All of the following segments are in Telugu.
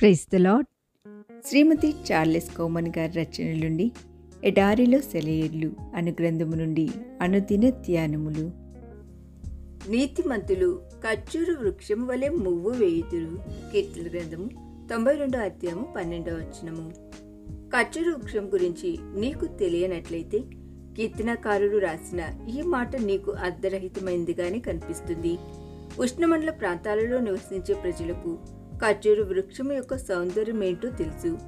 Praise the Lord Shrimati Charles common గారి రచనల నుండి ఎడారిలో సెలయేర్లు అను గ్రంథము నుండి అనుదిన ధ్యానములు. నీతిమంతులు ఖర్జూరు వృక్షము వలె మువ్వు వేయుదురు. కీర్తన గ్రంథము తొంభై రెండో అధ్యాయము పన్నెండో వచనము. ఖర్జూరు వృక్షం గురించి నీకు తెలియనట్లయితే కీర్తనకారుడు రాసిన ఈ మాట నీకు అర్ధరహితమైందిగానే కనిపిస్తుంది. ఉష్ణమండల ప్రాంతాలలో నివసించే ప్రజలకు ఖర్జూరు వృక్షం యొక్క సౌందర్యం ఏంటో తెలుసు.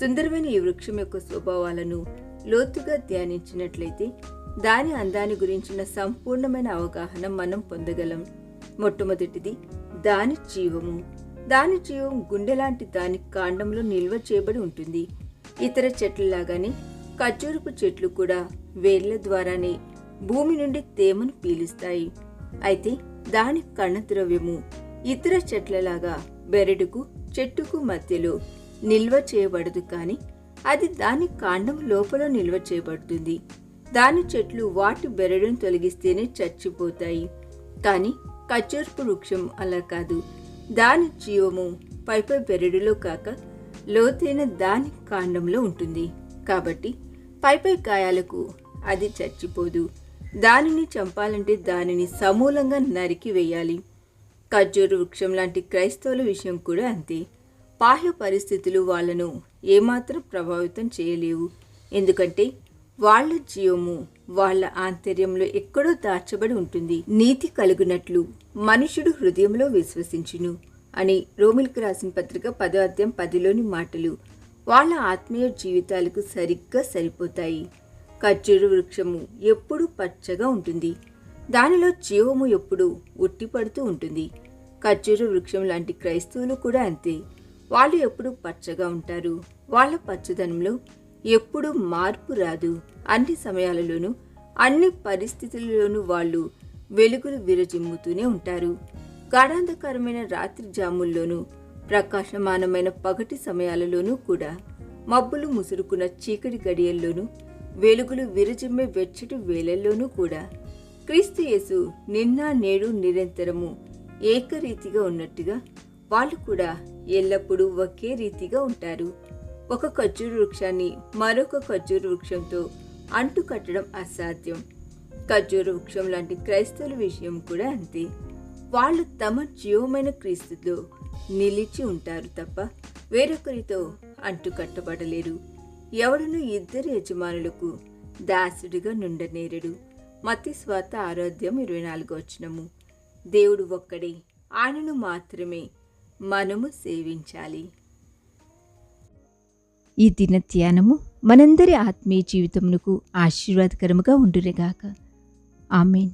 సుందరమైన ఈ వృక్షం యొక్క స్వభావాలను లోతుగా ధ్యానించినట్లయితే దాని అందాన్ని గురించిన సంపూర్ణమైన అవగాహన మనం పొందగలం. మొట్టమొదటిది దాని జీవము. దాని జీవం గుండెలాంటి దాని కాండంలో నిల్వ చేయబడి ఉంటుంది. ఇతర చెట్లలాగానే ఖర్జూరపు చెట్లు కూడా వేళ్ళ ద్వారానే భూమి నుండి తేమను పీలుస్తాయి. అయితే దాని కణద్రవ్యము ఇతర చెట్లలాగా బెరడుకు చెట్టుకు మధ్యలో నిల్వ చేయబడదు కానీ అది దాని కాండం లోపల నిల్వ చేయబడుతుంది. దాని చెట్లు వాటి బెరడును తొలగిస్తేనే చచ్చిపోతాయి. కానీ ఖర్జూరపు వృక్షం అలా కాదు. దాని జీవము పైపై బెరడులో కాక లోతైన దాని కాండంలో ఉంటుంది. కాబట్టి పైపై గాయాలకు అది చచ్చిపోదు. దానిని చంపాలంటే దానిని సమూలంగా నరికి వేయాలి. ఖర్జూరు వృక్షం లాంటి క్రైస్తవుల విషయం కూడా అంతే. బాహ్య పరిస్థితులు వాళ్ళను ఏమాత్రం ప్రభావితం చేయలేవు. ఎందుకంటే వాళ్ళ జీవము వాళ్ళ ఆంతర్యంలో ఎక్కడో దాచబడి ఉంటుంది. నీతి కలుగునట్లు మనుషుడు హృదయంలో విశ్వసించును అని రోమిల్కి రాసిన పత్రిక పదో అధ్యాయం పదిలోని మాటలు వాళ్ళ ఆత్మీయ జీవితాలకు సరిగ్గా సరిపోతాయి. ఖర్జూరు వృక్షము ఎప్పుడూ పచ్చగా ఉంటుంది. దానిలో జీవము ఎప్పుడు ఉట్టిపడుతూ ఉంటుంది. ఖర్జూర వృక్షం లాంటి క్రైస్తవులు కూడా అంతే. వాళ్ళు ఎప్పుడు పచ్చగా ఉంటారు. వాళ్ళ పచ్చదనంలో ఎప్పుడూ మార్పు రాదు. అన్ని సమయాలలోనూ అన్ని పరిస్థితులలోనూ వాళ్ళు వెలుగులు విరజిమ్ముతూనే ఉంటారు. గాఢాంధకరమైన రాత్రి జాముల్లోనూ ప్రకాశమానమైన పగటి సమయాలలోనూ కూడా మబ్బులు ముసురుకున్న చీకటి గడియల్లోనూ వెలుగులు విరజిమ్మే వెచ్చటి వేళల్లోనూ కూడా క్రీస్తు యేసు నిన్న నేడు నిరంతరము ఏకరీతిగా ఉన్నట్టుగా వాళ్ళు కూడా ఎల్లప్పుడూ ఒకే రీతిగా ఉంటారు. ఒక ఖర్జూరు వృక్షాన్ని మరొక ఖర్జూరు వృక్షంతో అంటు కట్టడం అసాధ్యం. ఖర్జూరు వృక్షం లాంటి క్రైస్తవుల విషయం కూడా అంతే. వాళ్ళు తమ జీవమైన క్రీస్తుతో నిలిచి ఉంటారు తప్ప వేరొకరితో అంటు కట్టబడలేరు ఎవడను ఇద్దరు యజమానులకు దాసుడిగా నుండనేరడు. మతి స్వాత ఆరోగ్యం ఇరవై నాలుగు వచ్చినము దేవుడు ఒక్కడే ఆయనను మాత్రమే మనము సేవించాలి. ఈ దిన ధ్యానము మనందరి ఆత్మీయ జీవితమునకు ఆశీర్వాదకరముగా ఉండురేగాక ఆమెన్.